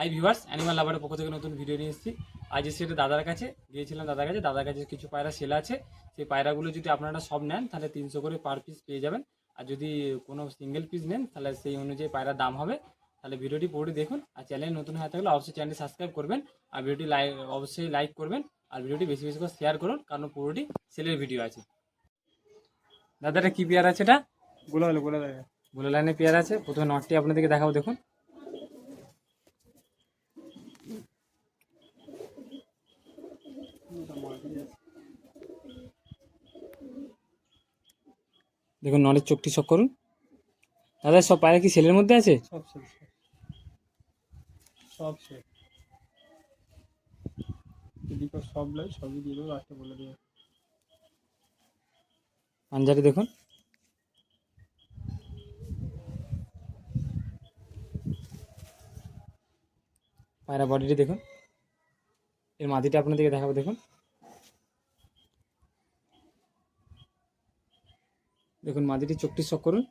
High viewers animal লাভারের পক্ষ থেকে নতুন ভিডিও নিয়ে এসেছি। আজ এসে এটা দাদার কাছে গিয়েছিলাম দাদার কাছে। দাদার কাছে কিছু পায়রা সেল আছে। সেই পায়রাগুলো যদি আপনারা সব নেন তাহলে তিনশো করে পার পিস পেয়ে যাবেন। আর যদি কোনো সিঙ্গেল পিস নেন তাহলে সেই অনুযায়ী পায়রার দাম হবে। তাহলে ভিডিওটি পুরোটি দেখুন। আর চ্যানেল নতুন হয়ে থাকলে অবশ্যই চ্যানেলটি সাবস্ক্রাইব করবেন। আর ভিডিওটি লাইক অবশ্যই লাইক করবেন। আর ভিডিওটি বেশি বেশি করে শেয়ার করুন কারণ পুরোটি সেলের ভিডিও আছে। দাদাটা কি পেয়ার আছে এটা? গোলা গোলা দেখা লাইনে পেয়ার আছে। প্রথমে নটটি আপনাদেরকে দেখাবো দেখুন। দেখুন নলের চোখটি চক করুন। দাদা সব পায়রা কি সেলের মধ্যে আছে? সব সব সব লাই সবই দিয়ে দেবো বলে দেবো। দেখুন। পায়রা বডিটি দেখুন। এর মাটিটা আপনাদেরকে দেখাবো দেখুন। দেখুন মাদিটি চোখটি শখ করুন।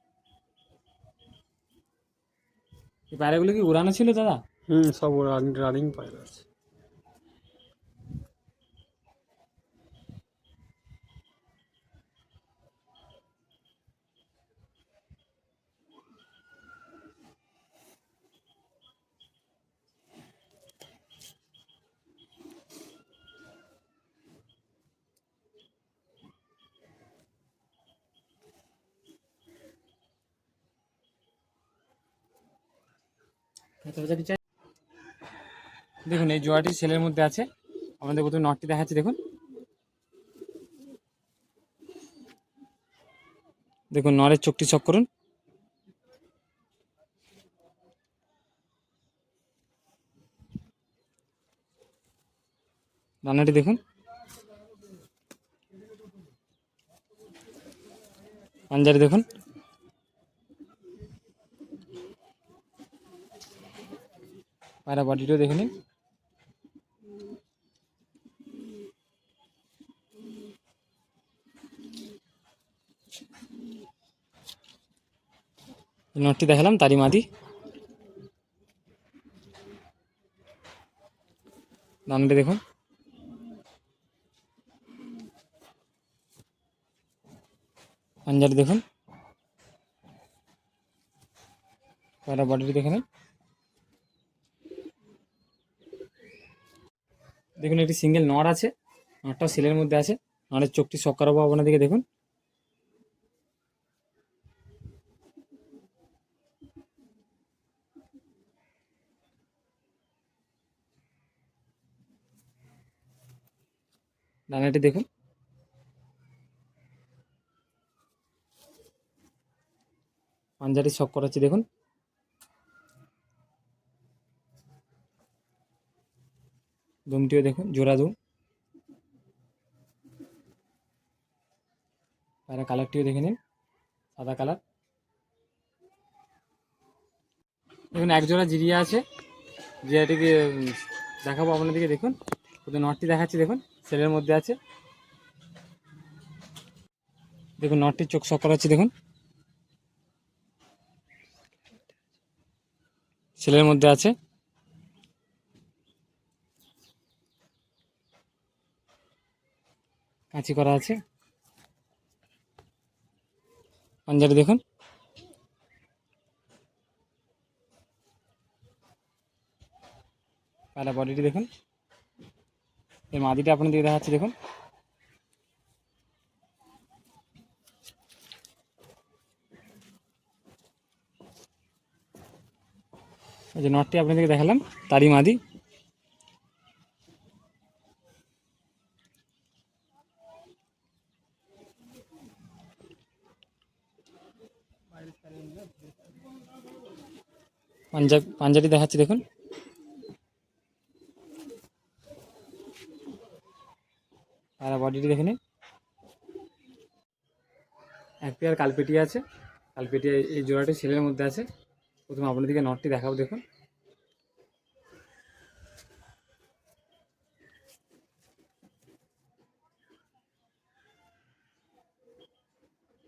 এই পায়রাগুলো কি উড়ানো ছিল দাদা? হুম, সব রানিং রানিং পায়রা আছে। দেখুন, এই জোয়াটি সেলের মধ্যে আছে। আমাদের প্রথমে নটটি দেখাচ্ছি, দেখুন। দেখুন নরের চোখটি চক করুন। রান্নাটি দেখুন। পাঞ্জারি দেখুন। পায়রা বডিটাও দেখে নিন। নটটি দেখালাম, তারই মাদি। দানাটি দেখুন। পাঞ্জারি দেখুন। পায়রা বডিটি দেখে নিন। দেখুন, একটি সিঙ্গেল নড় আছে। নড়টাও সেলের মধ্যে আছে। নড়ের চোখটি শক করাবো আপনাদেরকে দেখুন। ডানাটি দেখুন। পাঞ্জাটি শক করাচ্ছি দেখুন। দুমটিও দেখুন, জোড়া দুম। আর কালারটিও দেখে নিন, সাদা কালার। দেখুন, এক জোড়া জিরিয়া আছে। জিরিয়াটিকে দেখাবো আপনাদেরকে, দেখুন। ওদের নটটি দেখাচ্ছি, দেখুন সেলের মধ্যে আছে। দেখুন নটটির চোখ শক আছে দেখুন। সেলের মধ্যে আছে। কাঁচি করা আছে। পাঞ্জাবি দেখুন। পায়রা বডিটি দেখুন। এর মাদিটা আপনাদের দেখাচ্ছি, দেখুন। নটটি আপনাদেরকে দেখালাম, তারই মাদি। পাঞ্জাব পাঞ্জাবি দেখাচ্ছি, দেখুন। আর বডিটি দেখে নিন। এক পেয়ার কালপেটি আছে। কালপেটি এই জোড়াটি ছেলের মধ্যে আছে। প্রথমে আপনাদেরকে নটটি দেখাবো, দেখুন।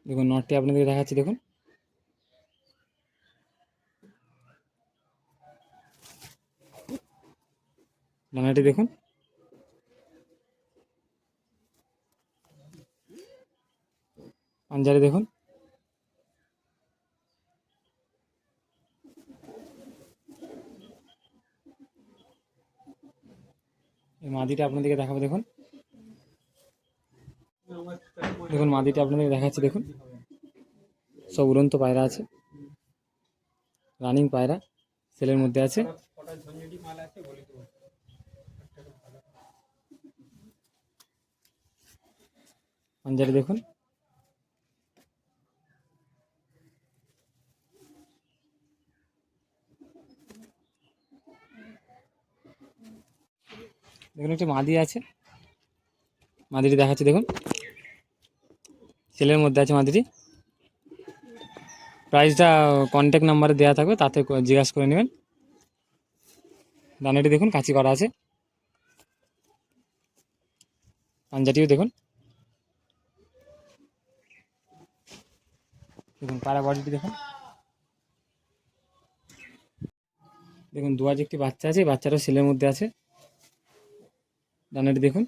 দেখুন নটটি আপনাদেরকে দেখাচ্ছি, দেখুন। ডানাটি দেখুন। পাঞ্জারে দেখুন। এই মাদিটা আপনাদেরকে দেখাবো, দেখুন। দেখুন, মাদিটা আপনাদেরকে দেখাচ্ছি, দেখুন। সব উড়ন্ত পায়রা আছে। রানিং পায়রা, সেলের মধ্যে আছে। পাঞ্জারি দেখুন। দেখুন, একটি মাদি আছে। মাদিটি দেখাচ্ছি, দেখুন। সেলের মধ্যে আছে মাদিটি। প্রাইসটা কন্ট্যাক্ট নাম্বারে দেওয়া থাকবে, তাতে জিজ্ঞাসা করে নেবেন। দানাটি দেখুন, কাঁচি করা আছে। পাঞ্জাটিও দেখুন। দেখুন, পাড়া বডিটি দেখুন। দেখুন, দু একটি বাচ্চা আছে বাচ্চাটা সেলের মধ্যে আছে। দানাটি দেখুন।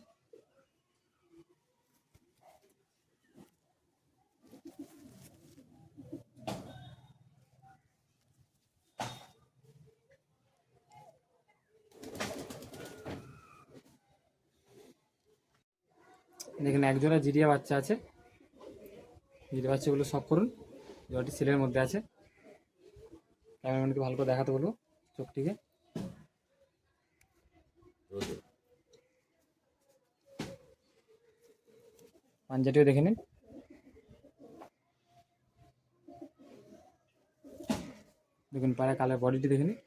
দেখুন এক জোড়া জিরিয়া বাচ্চা আছে। জিরিয়া বাচ্চাগুলো সব করুন। জোড়াটি সিলের মধ্যে আছে। ক্যামেরাম্যানকে ভালো করে দেখাতে বলব চোখটিকে। পাঞ্জাটিও দেখে নিন। দেখুন পাড়া কালার বডিটি দেখে নিন।